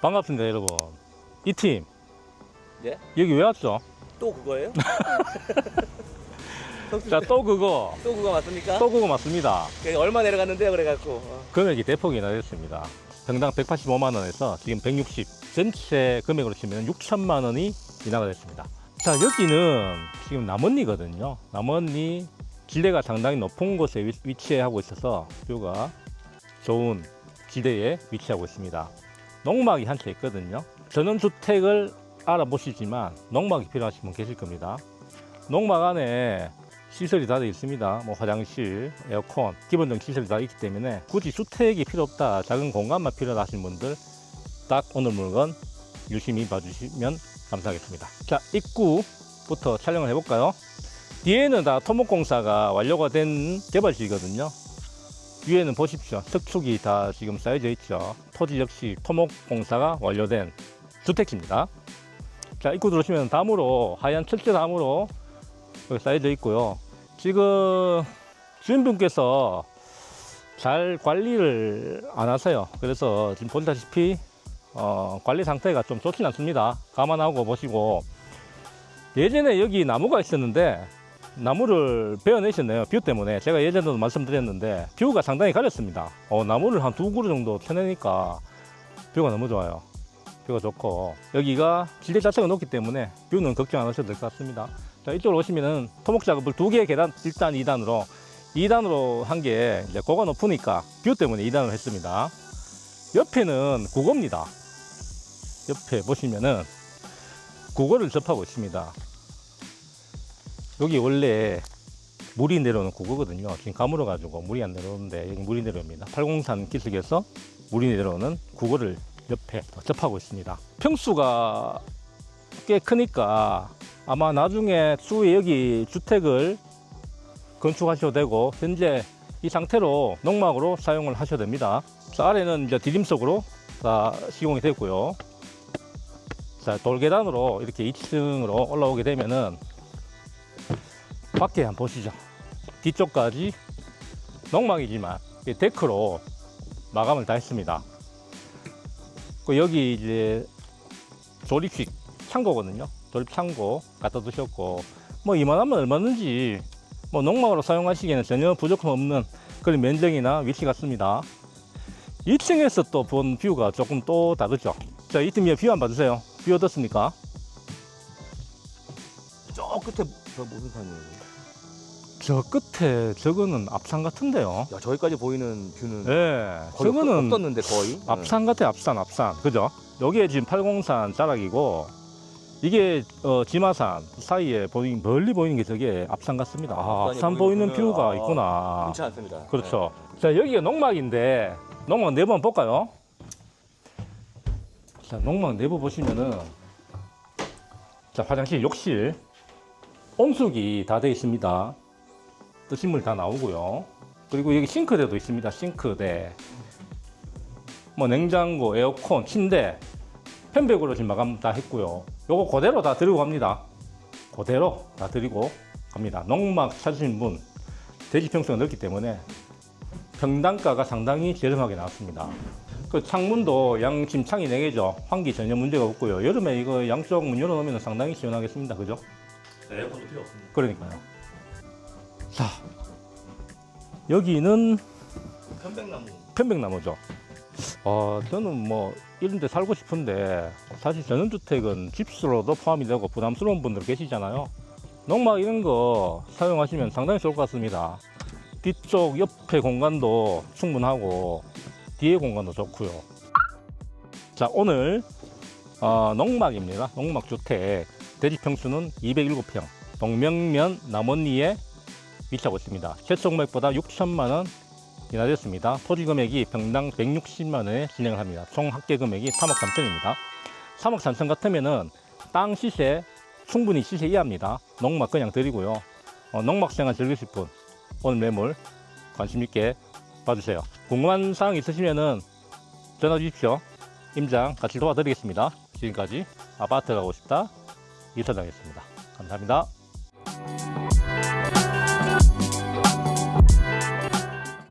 반갑습니다, 여러분. 이 팀, 예? 여기 왜 왔죠? 또 그거예요? 자, 또 그거, 또 그거 맞습니까? 또 그거 맞습니다. 그 얼마 내려갔는데요 그래갖고 어. 금액이 대폭이 나됐습니다. 평당 185만 원에서 지금 160, 전체 금액으로 치면 6천만 원이 인하가 됐습니다. 자, 여기는 지금 남원리거든요. 남원리 지대가 상당히 높은 곳에 위- 위치하고 있어서 뷰가 좋은 지대에 위치하고 있습니다. 농막이 한 채 있거든요. 전원주택을 알아보시지만 농막이 필요하신 분 계실 겁니다. 농막 안에 시설이 다 되어 있습니다. 뭐 화장실, 에어컨, 기본적인 시설이 다 있기 때문에 굳이 주택이 필요 없다, 작은 공간만 하시는 분들 딱 오늘 물건 유심히 봐주시면 감사하겠습니다. 자, 입구부터 촬영을 해볼까요? 뒤에는 다 토목공사가 완료가 된 개발지거든요. 위에는 보십시오. 석축이 다 지금 쌓여져 있죠. 토지 역시 토목공사가 완료된 주택지입니다. 자, 입구 들어오시면 담으로, 하얀 철제 담으로 쌓여져 있고요. 지금 주인분께서 잘 관리를 안 하세요. 그래서 지금 보다시피 어, 관리 상태가 좀 좋진 않습니다. 감안하고 보시고 예전에 여기 나무가 있었는데 나무를 베어내셨네요. 뷰 때문에 제가 예전에도 말씀드렸는데 뷰가 상당히 가렸습니다. 어, 나무를 한 두 그루 정도 펴내니까 뷰가 너무 좋아요. 뷰가 좋고 여기가 지대 자체가 높기 때문에 뷰는 걱정 안 하셔도 될 것 같습니다. 자, 이쪽으로 오시면은 토목 작업을 두 개의 계단 1단, 2단으로 2단으로 한 게 이제 고가 높으니까 뷰 때문에 2단을 했습니다. 옆에는 국어입니다. 옆에 보시면은 국어를 접하고 있습니다. 여기 원래 물이 내려오는 국어거든요. 지금 가물어 가지고 물이 안 내려오는데 여기 물이 내려옵니다. 팔공산 기슭에서 물이 내려오는 국어를 옆에 접하고 있습니다. 평수가 꽤 크니까 아마 나중에 추후에 여기 주택을 건축하셔도 되고 현재 이 상태로 농막으로 사용을 하셔도 됩니다. 자, 아래는 이제 디딤석으로 다 시공이 됐고요. 자, 돌계단으로 이렇게 2층으로 올라오게 되면은 밖에 한번 보시죠. 뒤쪽까지 농막이지만 이 데크로 마감을 다 했습니다. 그 여기 이제 조립식 창고거든요. 조립 창고 갖다 두셨고 뭐 이만하면 얼마든지 뭐 농막으로 사용하시기에는 전혀 부족함 없는 그런 면적이나 위치 같습니다. 2층에서 또 본 뷰가 조금 또 다르죠. 자, 이팀 위에 뷰 한번 봐주세요. 뷰 어떻습니까? 저 끝에 저 무슨 산이에요? 저 끝에 저거는 앞산 같은데요. 야 저기까지 보이는 뷰는 예, 거의 저거는 없었는데 거의 앞산 같아, 앞산, 앞산. 그죠? 여기에 지금 팔공산 자락이고, 이게 어, 지마산 사이에 보이, 멀리 보이는 게 저게 앞산 같습니다. 아, 앞산이 앞산 보이는 보이는군요. 뷰가 아, 있구나. 괜찮지 않습니다. 그렇죠. 자, 여기가 농막인데, 농막 내부 한번 볼까요? 자, 농막 내부 보시면은, 자, 화장실, 욕실, 온수기 다 되어 있습니다. 뜨신 물 다 나오고요. 그리고 여기 싱크대도 있습니다. 싱크대. 뭐 냉장고, 에어컨, 침대, 편백으로 지금 마감 다 했고요. 요거 그대로 다 드리고 갑니다. 그대로 다 드리고 갑니다. 농막 찾으신 분, 대지 평수가 넓기 때문에 평당가가 상당히 저렴하게 나왔습니다. 그 창문도 양 지금 창이 4개죠. 환기 전혀 문제가 없고요. 여름에 이거 양쪽 문 열어놓으면 상당히 시원하겠습니다. 그죠? 네, 에어컨도 필요 없습니다. 그러니까요. 자, 여기는 편백나무. 편백나무죠. 어, 저는 뭐 이런 데 살고 싶은데 사실 전원주택은 집수로도 포함이 되고 부담스러운 분들 계시잖아요. 농막 이런 거 사용하시면 상당히 좋을 것 같습니다. 뒤쪽 옆에 공간도 충분하고 뒤에 공간도 좋고요. 자, 오늘 어, 농막입니다. 농막 주택 대지 평수는 207평 동명면 남원리에 위치하고 있습니다. 최종맥보다 6천만 원 인하됐습니다. 토지 금액이 평당 160만 원에 진행을 합니다. 총 합계 금액이 3억 3천입니다. 3억 3천 같으면은 땅 시세 충분히 시세 이하입니다. 농막 그냥 드리고요. 어, 농막 생활 즐기실 분 오늘 매물 관심 있게 봐주세요. 궁금한 사항 있으시면은 전화 주십시오. 임장 같이 도와드리겠습니다. 지금까지 아파트 가고 싶다 이사장이었습니다. 감사합니다.